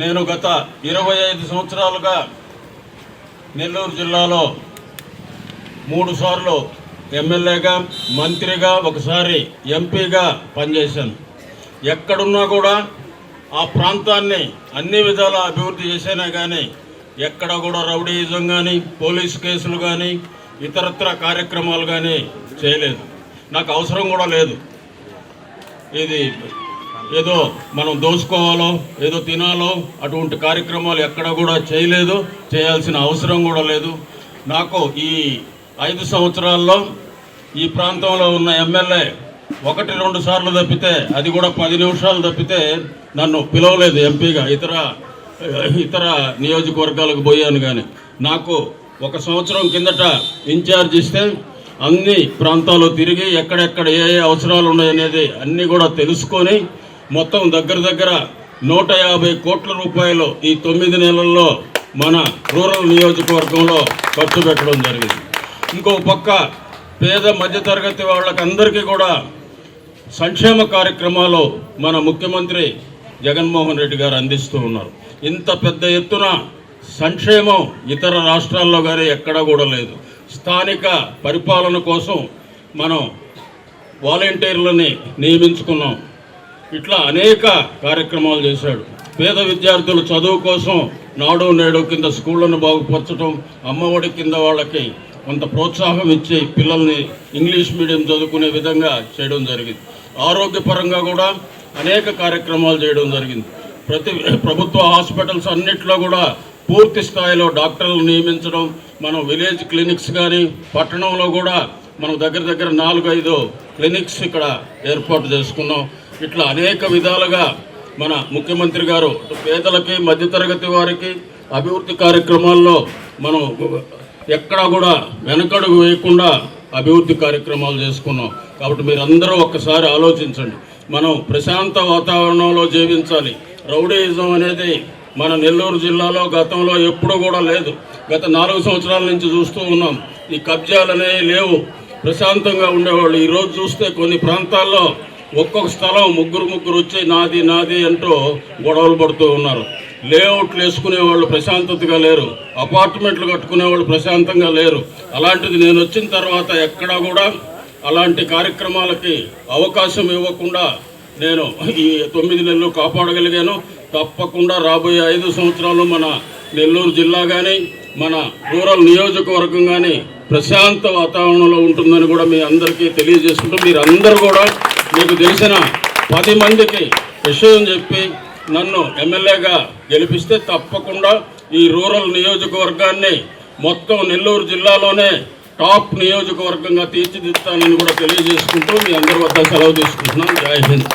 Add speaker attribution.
Speaker 1: నేను గత ఇరవై ఐదు సంవత్సరాలుగా నెల్లూరు జిల్లాలో మూడు సార్లు ఎమ్మెల్యేగా మంత్రిగా ఒకసారి ఎంపీగా పనిచేశాను. ఎక్కడున్నా కూడా ఆ ప్రాంతాన్ని అన్ని విధాల అభివృద్ధి చేసినా కానీ ఎక్కడ కూడా రౌడీయిజం కానీ పోలీస్ కేసులు కానీ ఇతరత్ర కార్యక్రమాలు కానీ చేయలేదు. నాకు అవసరం కూడా లేదు. ఇది ఏదో మనం దోసుకోవాలో ఏదో తినాలో అటువంటి కార్యక్రమాలు ఎక్కడ కూడా చేయలేదు చేయాల్సిన అవసరం కూడా లేదు. నాకు ఈ ఐదు సంవత్సరాల్లో ఈ ప్రాంతంలో ఉన్న ఎమ్మెల్యే ఒకటి రెండు సార్లు తప్పితే అది కూడా పది నిమిషాలు తప్పితే నన్ను పిలవలేదు ఎంపీగా. ఇతర ఇతర నియోజకవర్గాలకు పోయాను కానీ. నాకు ఒక సంవత్సరం కిందట ఇన్ఛార్జ్ ఇస్తే అన్ని ప్రాంతాలు తిరిగి ఎక్కడెక్కడ ఏ ఏ అవసరాలు ఉన్నాయనేది అన్నీ కూడా తెలుసుకొని మొత్తం దగ్గర దగ్గర నూట యాభై కోట్ల రూపాయలు ఈ తొమ్మిది నెలల్లో మన రూరల్ నియోజకవర్గంలో ఖర్చు పెట్టడం జరిగింది. ఇంకో పక్క పేద మధ్యతరగతి వాళ్ళకందరికీ కూడా సంక్షేమ కార్యక్రమాలు మన ముఖ్యమంత్రి జగన్మోహన్ రెడ్డి గారు అందిస్తూ ఉన్నారు. ఇంత పెద్ద ఎత్తున సంక్షేమం ఇతర రాష్ట్రాల్లో కానీ ఎక్కడా కూడా లేదు. స్థానిక పరిపాలన కోసం మనం వాలంటీర్లని నియమించుకున్నాం. ఇట్లా అనేక కార్యక్రమాలు చేశాడు. పేద విద్యార్థులు చదువు కోసం నాడు నేడు కింద స్కూళ్ళను బాగుపరచడం అమ్మఒడి కింద వాళ్ళకి కొంత ప్రోత్సాహం ఇచ్చి పిల్లల్ని ఇంగ్లీష్ మీడియం చదువుకునే విధంగా చేయడం జరిగింది. ఆరోగ్యపరంగా కూడా అనేక కార్యక్రమాలు చేయడం జరిగింది. ప్రతి ప్రభుత్వ హాస్పిటల్స్ అన్నిట్లో కూడా పూర్తి స్థాయిలో డాక్టర్లు నియమించడం మనం విలేజ్ క్లినిక్స్ కానీ పట్టణంలో కూడా మనం దగ్గర దగ్గర నాలుగు ఐదు క్లినిక్స్ ఇక్కడ ఏర్పాటు చేసుకున్నాం. ఇట్లా అనేక విధాలుగా మన ముఖ్యమంత్రి గారు పేదలకి మధ్యతరగతి వారికి అభివృద్ధి కార్యక్రమాల్లో మనం ఎక్కడా కూడా వెనకడుగు వేయకుండా అభివృద్ధి కార్యక్రమాలు చేసుకున్నాం. కాబట్టి మీరందరూ ఒక్కసారి ఆలోచించండి. మనం ప్రశాంత వాతావరణంలో జీవించాలి. రౌడీయిజం అనేది మన నెల్లూరు జిల్లాలో గతంలో ఎప్పుడూ కూడా లేదు. గత నాలుగు సంవత్సరాల నుంచి చూస్తూ ఉన్నాం. ఈ కబ్జాలు అనేవి లేవు. ప్రశాంతంగా ఉండేవాళ్ళు. ఈరోజు చూస్తే కొన్ని ప్రాంతాల్లో ఒక్కొక్క స్థలం ముగ్గురు ముగ్గురు వచ్చి నాది నాది అంటూ గొడవలు పడుతూ ఉన్నారు. లేఅవుట్లు వేసుకునే వాళ్ళు ప్రశాంతతగా లేరు. అపార్ట్మెంట్లు కట్టుకునే వాళ్ళు ప్రశాంతంగా లేరు. అలాంటిది నేను వచ్చిన తర్వాత ఎక్కడా కూడా అలాంటి కార్యక్రమాలకి అవకాశం ఇవ్వకుండా నేను ఈ తొమ్మిది నెలలు కాపాడగలిగాను. తప్పకుండా రాబోయే ఐదు సంవత్సరాలు మన నెల్లూరు జిల్లా కానీ మన రూరల్ నియోజకవర్గం కానీ ప్రశాంత వాతావరణంలో ఉంటుందని కూడా మీ అందరికీ తెలియజేసుకుంటూ మీరందరూ కూడా మీకు తెలిసిన పది మందికి విషయం చెప్పి నన్ను ఎమ్మెల్యేగా గెలిపిస్తే తప్పకుండా ఈ రూరల్ నియోజకవర్గాన్ని మొత్తం నెల్లూరు జిల్లాలోనే టాప్ నియోజకవర్గంగా తీర్చిదిద్దానని కూడా తెలియజేసుకుంటూ మీ అందరి వద్ద సెలవు తీసుకుంటున్నాను. జై హింద్.